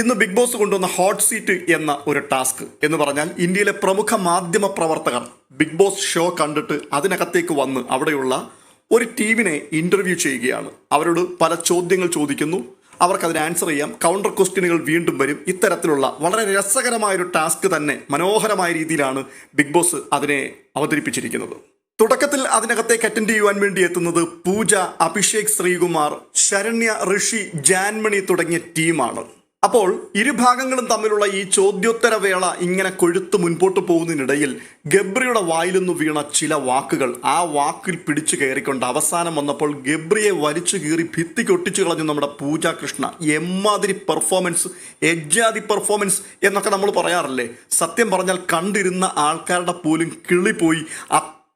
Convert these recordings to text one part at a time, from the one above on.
ഇന്ന് Big Boss കൊണ്ടുവന്ന hot seat എന്ന ഒരു ടാസ്ക് എന്ന് പറഞ്ഞാൽ ഇന്ത്യയിലെ പ്രമുഖ മാധ്യമ പ്രവർത്തകർ ബിഗ് ബോസ് ഷോ കണ്ടിട്ട് അതിനകത്തേക്ക് വന്ന് അവിടെയുള്ള ഒരു ടീമിനെ ഇന്റർവ്യൂ ചെയ്യുകയാണ്. അവരോട് പല ചോദ്യങ്ങൾ ചോദിക്കുന്നു. അവർക്ക് അതിന് ആൻസർ ചെയ്യാം. കൗണ്ടർ ക്വസ്റ്റ്യനുകൾ വീണ്ടും വരും. ഇത്തരത്തിലുള്ള വളരെ രസകരമായ ഒരു ടാസ്ക് തന്നെ മനോഹരമായ രീതിയിലാണ് ബിഗ് ബോസ് അതിനെ അവതരിപ്പിച്ചിരിക്കുന്നത്. തുടക്കത്തിൽ അതിനകത്തേക്ക് അറ്റൻഡ് ചെയ്യുവാൻ വേണ്ടി എത്തുന്നത് പൂജ അഭിഷേക് ശ്രീകുമാർ ശരണ്യ ഋഷി ജാൻമണി തുടങ്ങിയ ടീമാണ്. അപ്പോൾ ഇരുഭാഗങ്ങളും തമ്മിലുള്ള ഈ ചോദ്യോത്തര വേള ഇങ്ങനെ കൊഴുത്ത് മുൻപോട്ട് പോകുന്നതിനിടയിൽ ഗബ്രിയുടെ വായിൽ നിന്ന് വീണ ചില വാക്കുകൾ ആ വാക്കിൽ പിടിച്ചു കയറിക്കൊണ്ട് അവസാനം വന്നപ്പോൾ ഗബ്രിയെ വലിച്ചു കീറി ഭിത്തി കൊട്ടിച്ചു കളഞ്ഞു നമ്മുടെ പൂജ കൃഷ്ണ. എമ്മാതിരി പെർഫോമൻസ് എജ്ജാതി പെർഫോമൻസ് എന്നൊക്കെ നമ്മൾ പറയാറില്ലേ? സത്യം പറഞ്ഞാൽ കണ്ടിരുന്ന ആൾക്കാരുടെ പോലും കിളിപ്പോയി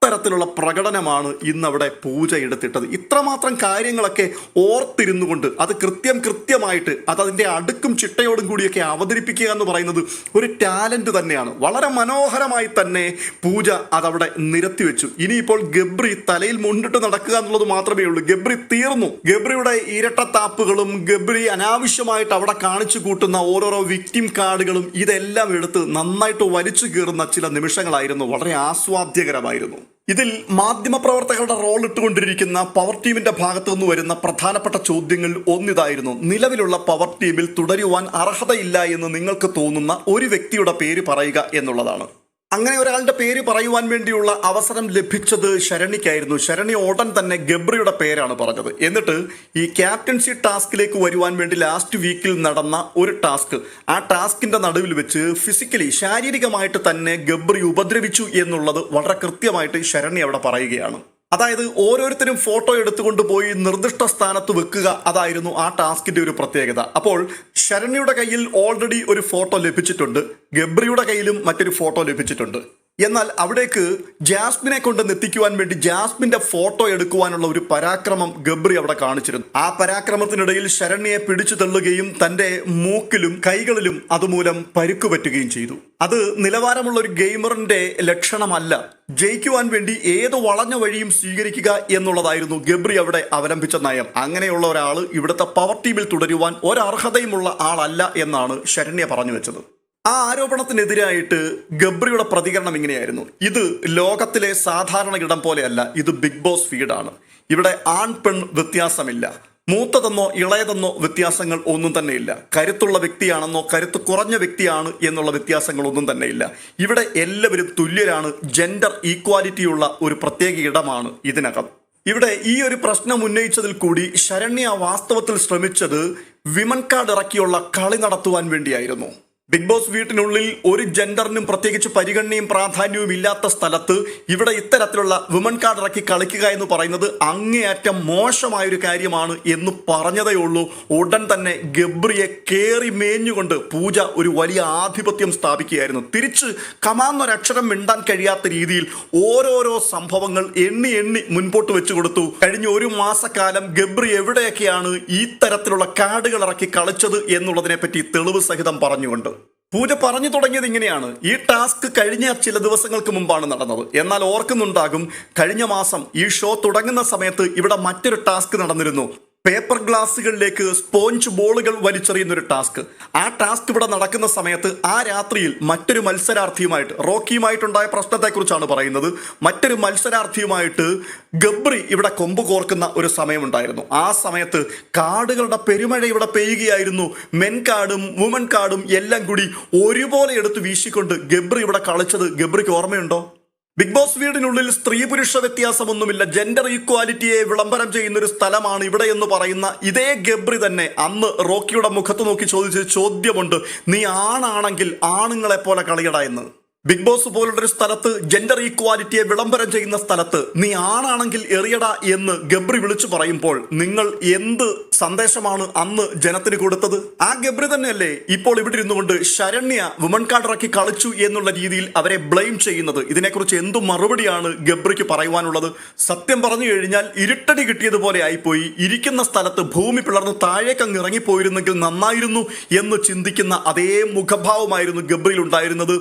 അത്തരത്തിലുള്ള പ്രകടനമാണ് ഇന്നവിടെ പൂജ എടുത്തിട്ടത്. ഇത്രമാത്രം കാര്യങ്ങളൊക്കെ ഓർത്തിരുന്നു കൊണ്ട് അത് കൃത്യം കൃത്യമായിട്ട് അത് അതിന്റെ അടുക്കും ചിട്ടയോടും കൂടിയൊക്കെ അവതരിപ്പിക്കുക എന്ന് പറയുന്നത് ഒരു ടാലന്റ് തന്നെയാണ്. വളരെ മനോഹരമായി തന്നെ പൂജ അതവിടെ നിരത്തി വെച്ചു ഇനിയിപ്പോൾ ഗബ്രി തലയിൽ മുണ്ടിട്ട് നടക്കുക എന്നുള്ളത് മാത്രമേ ഉള്ളൂ. ഗബ്രി തീർന്നു. ഗബ്രിയുടെ ഇരട്ടത്താപ്പുകളും ഗബ്രി അനാവശ്യമായിട്ട് അവിടെ കാണിച്ചു കൂട്ടുന്ന ഓരോരോ വിക്ടിം കാർഡുകളും ഇതെല്ലാം എടുത്ത് നന്നായിട്ട് വലിച്ചു കീറുന്ന ചില നിമിഷങ്ങളായിരുന്നു. വളരെ ആസ്വാദ്യകരമായിരുന്നു. ഇതിൽ മാധ്യമപ്രവർത്തകരുടെ റോൾ ഇട്ടുകൊണ്ടിരിക്കുന്ന പവർ ടീമിന്റെ ഭാഗത്തു നിന്ന് വരുന്ന പ്രധാനപ്പെട്ട ചോദ്യങ്ങൾ ഒന്നിതായിരുന്നു. നിലവിലുള്ള പവർ ടീമിൽ തുടരുവാൻ അർഹതയില്ല എന്ന് നിങ്ങൾക്ക് തോന്നുന്ന ഒരു വ്യക്തിയുടെ പേര് പറയുക എന്നുള്ളതാണ്. അങ്ങനെ ഒരാളുടെ പേര് പറയുവാൻ വേണ്ടിയുള്ള അവസരം ലഭിച്ചത് ശരണിക്കായിരുന്നു ശരണി ഉടൻ തന്നെ ഗബ്രിയുടെ പേരാണ് പറഞ്ഞത്. എന്നിട്ട് ഈ ക്യാപ്റ്റൻസി ടാസ്കിലേക്ക് വരുവാൻ വേണ്ടി ലാസ്റ്റ് വീക്കിൽ നടന്ന ഒരു ടാസ്ക്. ആ ടാസ്കിന്റെ നടുവിൽ വെച്ച് ഫിസിക്കലി ശാരീരികമായിട്ട് തന്നെ ഗബ്രി ഉപദ്രവിച്ചു എന്നുള്ളത് വളരെ കൃത്യമായിട്ട് ശരണി അവിടെ പറയുകയാണ്. അതായത് ഓരോരുത്തരും ഫോട്ടോ എടുത്തുകൊണ്ട് പോയി നിർദ്ദിഷ്ട സ്ഥാനത്ത് വെക്കുക അതായിരുന്നു ആ ടാസ്കിന്റെ ഒരു പ്രത്യേകത. അപ്പോൾ ശരണ്യയുടെ കയ്യിൽ ഓൾറെഡി ഒരു ഫോട്ടോ ലഭിച്ചിട്ടുണ്ട് ഗബ്രിയുടെ കയ്യിലും മറ്റൊരു ഫോട്ടോ ലഭിച്ചിട്ടുണ്ട്. എന്നാൽ അവിടേക്ക് ജാസ്മിനെ കൊണ്ട് എത്തിക്കുവാൻ വേണ്ടി ജാസ്മിന്റെ ഫോട്ടോ എടുക്കുവാനുള്ള ഒരു പരാക്രമം ഗബ്രി അവിടെ കാണിച്ചിരുന്നു. ആ പരാക്രമത്തിനിടയിൽ ശരണ്യെ പിടിച്ചു തള്ളുകയും തന്റെ മൂക്കിലും കൈകളിലും അതുമൂലം പരുക്കു പറ്റുകയും ചെയ്തു. അത് നിലവാരമുള്ള ഒരു ഗെയിമറിന്റെ ലക്ഷണമല്ല. ജയിക്കുവാൻ വേണ്ടി ഏത് വളഞ്ഞ വഴിയും സ്വീകരിക്കുക എന്നുള്ളതായിരുന്നു ഗബ്രി അവിടെ അവലംബിച്ച നയം. അങ്ങനെയുള്ള ഒരാൾ ഇവിടുത്തെ പവർ ടീമിൽ തുടരുവാൻ ഒരർഹതയുമുള്ള ആളല്ല എന്നാണ് ശരണ്യ പറഞ്ഞു വെച്ചത്. ആ ആരോപണത്തിനെതിരായിട്ട് ഗബ്രിയുടെ പ്രതികരണം ഇങ്ങനെയായിരുന്നു. ഇത് ലോകത്തിലെ സാധാരണ ഇടം പോലെയല്ല ഇത് ബിഗ് ബോസ് ഫീഡാണ്. ഇവിടെ ആൺ പെൺ വ്യത്യാസമില്ല. മൂത്തതെന്നോ ഇളയതെന്നോ വ്യത്യാസങ്ങൾ ഒന്നും തന്നെയില്ല. കരുത്തുള്ള വ്യക്തിയാണെന്നോ കരുത്ത് കുറഞ്ഞ വ്യക്തിയാണ് എന്നുള്ള വ്യത്യാസങ്ങൾ ഒന്നും തന്നെയില്ല. ഇവിടെ എല്ലാവരും തുല്യരാണ് ജെൻഡർ ഈക്വാലിറ്റിയുള്ള ഒരു പ്രത്യേക ഇടമാണ് ഇതിനകം. ഇവിടെ ഈ ഒരു പ്രശ്നം ഉന്നയിച്ചതിൽ കൂടി ശരണ്യ വാസ്തവത്തിൽ ശ്രമിച്ചത് വിമൻ കാർഡ് ഇറക്കിയുള്ള കളി നടത്തുവാൻ വേണ്ടിയായിരുന്നു. ബിഗ് ബോസ് വീട്ടിനുള്ളിൽ ഒരു ജെൻഡറിനും പ്രത്യേകിച്ച് പരിഗണനയും പ്രാധാന്യവും ഇല്ലാത്ത സ്ഥലത്ത് ഇവിടെ ഇത്തരത്തിലുള്ള വിമൻ കാർഡ് ഇറക്കി കളിക്കുക എന്ന് പറയുന്നത് അങ്ങേയറ്റം മോശമായ ഒരു കാര്യമാണ് എന്ന് പറഞ്ഞതേ ഉള്ളൂ. ഉടൻ തന്നെ ഗബ്രിയെ കേറി മേഞ്ഞുകൊണ്ട് പൂജ ഒരു വലിയ ആധിപത്യം സ്ഥാപിക്കുകയായിരുന്നു. തിരിച്ച് കമാന്നൊരക്ഷരം മിണ്ടാൻ കഴിയാത്ത രീതിയിൽ ഓരോരോ സംഭവങ്ങൾ എണ്ണി എണ്ണി മുൻപോട്ട് വെച്ചു കൊടുത്തു. കഴിഞ്ഞ ഒരു മാസക്കാലം ഗബ്രി എവിടെയൊക്കെയാണ് ഈ തരത്തിലുള്ള കാർഡുകൾ ഇറക്കി കളിച്ചത് എന്നുള്ളതിനെപ്പറ്റി തെളിവ് സഹിതം പറഞ്ഞുകൊണ്ട്. പൂജ പറഞ്ഞു തുടങ്ങിയത് ഇങ്ങനെയാണ്. ഈ ടാസ്ക് കഴിഞ്ഞ ചില ദിവസങ്ങൾക്ക് മുമ്പാണ് നടന്നത്. എന്നാൽ ഓർക്കുന്നുണ്ടാകും കഴിഞ്ഞ മാസം ഈ ഷോ തുടങ്ങുന്ന സമയത്ത് ഇവിടെ മറ്റൊരു ടാസ്ക് നടന്നിരുന്നു. പേപ്പർ ഗ്ലാസ്സുകളിലേക്ക് സ്പോഞ്ച് ബോളുകൾ വലിച്ചെറിയുന്ന ഒരു ടാസ്ക്. ആ ടാസ്ക് ഇവിടെ നടക്കുന്ന സമയത്ത് ആ രാത്രിയിൽ മറ്റൊരു മത്സരാർത്ഥിയുമായിട്ട് റോക്കിയുമായിട്ടുണ്ടായ പ്രശ്നത്തെക്കുറിച്ചാണ് പറയുന്നത്. മറ്റൊരു മത്സരാർത്ഥിയുമായിട്ട് ഗബ്രി ഇവിടെ കൊമ്പ് കോർക്കുന്ന ഒരു സമയമുണ്ടായിരുന്നു. ആ സമയത്ത് കാർഡുകളുടെ പെരുമഴ ഇവിടെ പെയ്യുകയായിരുന്നു. മെൻ കാർഡും വുമൻ കാർഡും എല്ലാം കൂടി ഒരുപോലെ എടുത്ത് വീശിക്കൊണ്ട് ഗബ്രി ഇവിടെ കളിച്ചത്. ഗബ്രിക്ക് ഓർമ്മയുണ്ടോ? ബിഗ് ബോസ് വീടിനുള്ളിൽ സ്ത്രീ പുരുഷ വ്യത്യാസമൊന്നുമില്ല. ജെൻഡർ ഈക്വാലിറ്റിയെ വിളംബരം ചെയ്യുന്ന ഒരു സ്ഥലമാണ് ഇവിടെ എന്ന് പറയുന്ന ഇതേ ഗബ്രി തന്നെ അന്ന് റോക്കിയുടെ മുഖത്ത് നോക്കി ചോദിച്ച ചോദ്യമുണ്ട്. നീ ആണാണെങ്കിൽ ആണുങ്ങളെ പോലെ കളിയട എന്ന്. ബിഗ് ബോസ് പോലുള്ളൊരു സ്ഥലത്ത് ജെൻഡർ ഈക്വാലിറ്റിയെ വിളംബരം ചെയ്യുന്ന സ്ഥലത്ത് നീ ആണാണെങ്കിൽ എറിയട എന്ന് ഗബ്രി വിളിച്ചു പറയുമ്പോൾ നിങ്ങൾ എന്ത് സന്ദേശമാണ് അന്ന് ജനത്തിന് കൊടുത്തത്? ആ ഗബ്രി തന്നെയല്ലേ ഇപ്പോൾ ഇവിടെ ഇരുന്നുകൊണ്ട് ശരണ്യ വുമൺ കാർഡ് ഇറക്കി കളിച്ചു എന്നുള്ള രീതിയിൽ അവരെ ബ്ലെയിം ചെയ്യുന്നത്. ഇതിനെക്കുറിച്ച് എന്തു മറുപടിയാണ് ഗബ്രിക്ക് പറയുവാനുള്ളത്? സത്യം പറഞ്ഞു കഴിഞ്ഞാൽ ഇരുട്ടടി കിട്ടിയതുപോലെ ആയിപ്പോയി. ഇരിക്കുന്ന സ്ഥലത്ത് ഭൂമി പിളർന്ന് താഴേക്കങ്ങ് ഇറങ്ങിപ്പോയിരുന്നെങ്കിൽ നന്നായിരുന്നു എന്ന് ചിന്തിക്കുന്ന അതേ മുഖഭാവമായിരുന്നു ഗബ്രിയിൽ ഉണ്ടായിരുന്നത്.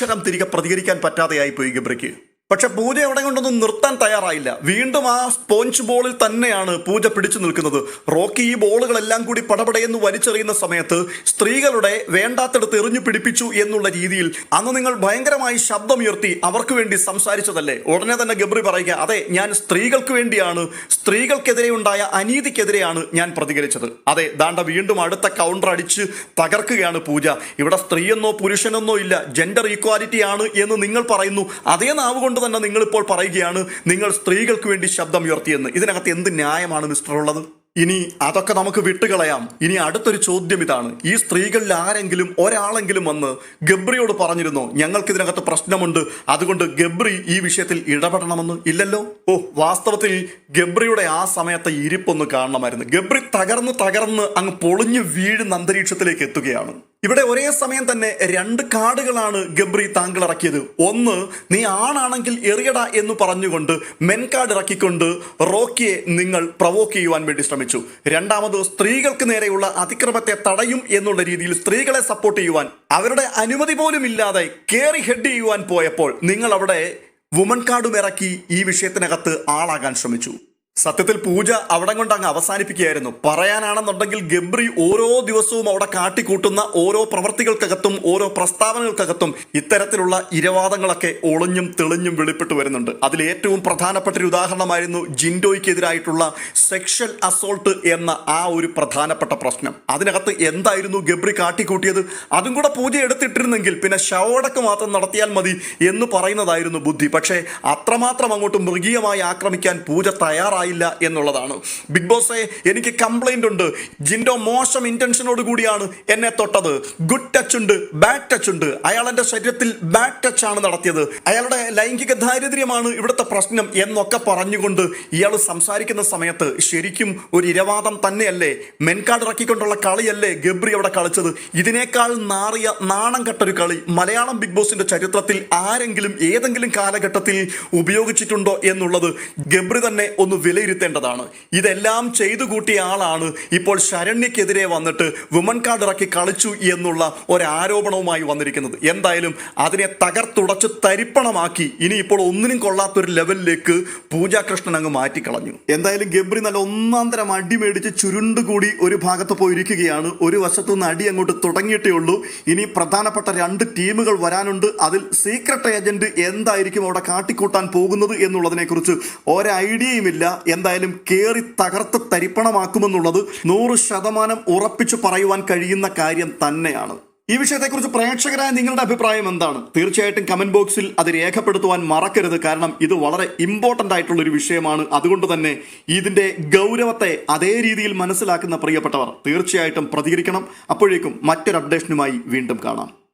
ഒരക്ഷരം തിരികെ പ്രതികരിക്കാൻ പറ്റാതെയായി പോയി ഗബ്രിക്ക്. പക്ഷെ പൂജ എവിടെ കൊണ്ടൊന്നും നിർത്താൻ തയ്യാറായില്ല. വീണ്ടും ആ സ്പോഞ്ച് ബോളിൽ തന്നെയാണ് പൂജ പിടിച്ചു നിൽക്കുന്നത്. റോക്കി ഈ ബോളുകളെല്ലാം കൂടി പടപടയെന്ന് വലിച്ചെറിയുന്ന സമയത്ത് സ്ത്രീകളുടെ വേണ്ടാത്തെടുത്ത് എറിഞ്ഞു പിടിപ്പിച്ചു എന്നുള്ള രീതിയിൽ അന്ന് നിങ്ങൾ ഭയങ്കരമായി ശബ്ദമുയർത്തി അവർക്ക് വേണ്ടി സംസാരിച്ചതല്ലേ? ഉടനെ തന്നെ ഗബ്രി പറയുക അതെ ഞാൻ സ്ത്രീകൾക്ക് വേണ്ടിയാണ്. സ്ത്രീകൾക്കെതിരെ ഉണ്ടായ അനീതിക്കെതിരെയാണ് ഞാൻ പ്രതികരിച്ചത്. അതെ ദാണ്ട വീണ്ടും അടുത്ത കൗണ്ടർ അടിച്ച് തകർക്കുകയാണ് പൂജ. ഇവിടെ സ്ത്രീയെന്നോ പുരുഷനെന്നോ ഇല്ല ജെൻഡർ ഈക്വാലിറ്റി ആണ് എന്ന് നിങ്ങൾ പറയുന്നു. അതേ നാവ് കൊണ്ട് തന്നെ നിങ്ങളിപ്പോൾ പറയുകയാണ് നിങ്ങൾ സ്ത്രീകൾക്ക് വേണ്ടി ശബ്ദം ഉയർത്തിയെന്ന്. ഇതിനകത്ത് എന്ത് ന്യായമാണ് മിസ്റ്റർ ഉള്ളത് ഇനി അതൊക്കെ നമുക്ക് വിട്ടുകളയാം. ഇനി അടുത്തൊരു ചോദ്യം ഇതാണ്. ഈ സ്ത്രീകളിൽ ആരെങ്കിലും ഒരാളെങ്കിലും വന്ന് ഗബ്രിയോട് പറഞ്ഞിരുന്നോ ഞങ്ങൾക്ക് ഇതിനകത്ത് പ്രശ്നമുണ്ട് അതുകൊണ്ട് ഗബ്രി ഈ വിഷയത്തിൽ ഇടപെടണമെന്ന്? ഇല്ലല്ലോ. ഓ വാസ്തവത്തിൽ ഗബ്രിയുടെ ആ സമയത്തെ ഇരിപ്പൊന്ന് കാണണമായിരുന്നു. ഗബ്രി തകർന്ന് തകർന്ന് അങ്ങ് പൊളിഞ്ഞു വീഴുന്ന അന്തരീക്ഷത്തിലേക്ക് എത്തുകയാണ്. ഇവിടെ ഒരേ സമയം തന്നെ രണ്ട് കാർഡുകളാണ് ഗബ്രി താങ്കൾ ഇറക്കിയത് ഒന്ന് നീ ആണാണെങ്കിൽ എറിയട എന്ന് പറഞ്ഞുകൊണ്ട് മെൻ കാർഡ് ഇറക്കിക്കൊണ്ട് റോക്കിയെ നിങ്ങൾ പ്രവോക്ക് ചെയ്യുവാൻ വേണ്ടി ശ്രമിച്ചു. രണ്ടാമത് സ്ത്രീകൾക്ക് നേരെയുള്ള അതിക്രമത്തെ തടയും എന്നുള്ള രീതിയിൽ സ്ത്രീകളെ സപ്പോർട്ട് ചെയ്യുവാൻ. അവരുടെ അനുമതി പോലും ഇല്ലാതെ കയറി ഹെഡ് ചെയ്യുവാൻ പോയപ്പോൾ നിങ്ങൾ അവിടെ വുമൺ കാർഡും ഇറക്കി ഈ വിഷയത്തിനകത്ത് ആളാകാൻ ശ്രമിച്ചു. സത്യത്തിൽ പൂജ അവിടെ കൊണ്ട് അങ്ങ് അവസാനിപ്പിക്കുകയായിരുന്നു. പറയാനാണെന്നുണ്ടെങ്കിൽ ഗബ്രി ഓരോ ദിവസവും അവിടെ കാട്ടിക്കൂട്ടുന്ന ഓരോ പ്രവർത്തികൾക്കകത്തും ഓരോ പ്രസ്താവനകൾക്കകത്തും ഇത്തരത്തിലുള്ള ഇരവാദങ്ങളൊക്കെ ഒളിഞ്ഞും തെളിഞ്ഞും വെളിപ്പെട്ടു വരുന്നുണ്ട്. അതിൽ ഏറ്റവും പ്രധാനപ്പെട്ട ഒരു ഉദാഹരണമായിരുന്നു ജിൻഡോയ്ക്കെതിരായിട്ടുള്ള സെക്ഷൽ അസോൾട്ട് എന്ന ആ ഒരു പ്രധാനപ്പെട്ട പ്രശ്നം. അതിനകത്ത് എന്തായിരുന്നു ഗബ്രി കാട്ടിക്കൂട്ടിയത്? അതും കൂടെ പൂജ എടുത്തിട്ടിരുന്നെങ്കിൽ പിന്നെ ശവടക്ക് മാത്രം നടത്തിയാൽ മതി എന്ന് പറയുന്നതായിരുന്നു ബുദ്ധി. പക്ഷേ അത്രമാത്രം അങ്ങോട്ട് മൃഗീയമായി ആക്രമിക്കാൻ പൂജ തയ്യാറായില്ല എന്നുള്ളതാണ്. ബിഗ് ബോസെ എനിക്ക് കംപ്ലൈന്റ് ഉണ്ട്. ജിൻഡോ മോശം ഇന്റൻഷനോട് കൂടിയാണ് എന്നെ തൊട്ടത്. ഗുഡ് ടച്ച് ഉണ്ട് ബാഡ് ടച്ച് ഉണ്ട്. അയാൾ എന്റെ ശരീരത്തിൽ ബാഡ് ടച്ച് ആണ് നടത്തിയത്. അയാളുടെ ലൈംഗിക ദാരിദ്ര്യമാണ് ഇവിടുത്തെ പ്രശ്നം എന്നൊക്കെ പറഞ്ഞുകൊണ്ട് ഇയാൾ സംസാരിക്കുന്ന സമയത്ത് ശരിക്കും ഒരു ഇരവാദം തന്നെയല്ലേ? മെൻകാർഡ് ഇറക്കിക്കൊണ്ടുള്ള കളിയല്ലേ ഗബ്രി അവിടെ കളിച്ചത്? ഇതിനേക്കാൾ നാറിയ നാണം കെട്ടൊരു കളി മലയാളം ബിഗ് ബോസിന്റെ ചരിത്രത്തിൽ ആരെങ്കിലും ഏതെങ്കിലും കാലഘട്ടത്തിൽ ഉപയോഗിച്ചിട്ടുണ്ടോ എന്നുള്ളത് ഗബ്രി തന്നെ ഒന്ന് വിലയിരുത്തേണ്ടതാണ്. ഇതെല്ലാം ചെയ്തു കൂട്ടിയ ആളാണ് ഇപ്പോൾ ശരണ്യക്കെതിരെ വന്നിട്ട് വുമൺ കാർഡ് ഇറക്കി കളിച്ചു എന്നുള്ള ഒരാരോപണവുമായി വന്നിരിക്കുന്നത്. എന്തായാലും അതിനെ തകർത്തുടച്ച് തരിപ്പണമാക്കി ഇനി ഇപ്പോൾ ഒന്നിനും കൊള്ളാത്തൊരു ലെവലിലേക്ക് പൂജാകൃഷ്ണൻ അങ്ങ് മാറ്റിക്കളഞ്ഞു. എന്തായാലും ഗബ്രി നല്ല ഒന്നാം തരം അടി മേടിച്ച് ചുരുണ്ടുകൂടി ഒരു ഭാഗത്ത് പോയിരിക്കുകയാണ്. ഒരു വശത്തു നിന്ന് അടി അങ്ങോട്ട് തുടങ്ങിയിട്ടേ ഉള്ളൂ. ഇനി പ്രധാനപ്പെട്ട രണ്ട് ടീമുകൾ വരാനുണ്ട്. അതിൽ സീക്രട്ട് ഏജന്റ് എന്തായിരിക്കും അവിടെ കാട്ടിക്കൂട്ടാൻ പോകുന്നത് എന്നുള്ളതിനെക്കുറിച്ച് ഒരു ഐഡിയയുമില്ല എന്തായാലും കേറി തകർത്ത് തരിപ്പണമാക്കുമെന്നുള്ളത് നൂറ് ശതമാനം ഉറപ്പിച്ചു പറയുവാൻ കഴിയുന്ന കാര്യം തന്നെയാണ്. ഈ വിഷയത്തെക്കുറിച്ച് പ്രേക്ഷകരായ നിങ്ങളുടെ അഭിപ്രായം എന്താണ്? തീർച്ചയായിട്ടും കമന്റ് ബോക്സിൽ അത് രേഖപ്പെടുത്തുവാൻ മറക്കരുത്. കാരണം ഇത് വളരെ ഇമ്പോർട്ടന്റ് ആയിട്ടുള്ള ഒരു വിഷയമാണ്. അതുകൊണ്ട് തന്നെ ഇതിന്റെ ഗൗരവത്തെ അതേ രീതിയിൽ മനസ്സിലാക്കുന്ന പ്രിയപ്പെട്ടവർ തീർച്ചയായിട്ടും പ്രതികരിക്കണം. അപ്പോഴേക്കും മറ്റൊരു അപ്ഡേഷനുമായി വീണ്ടും കാണാം.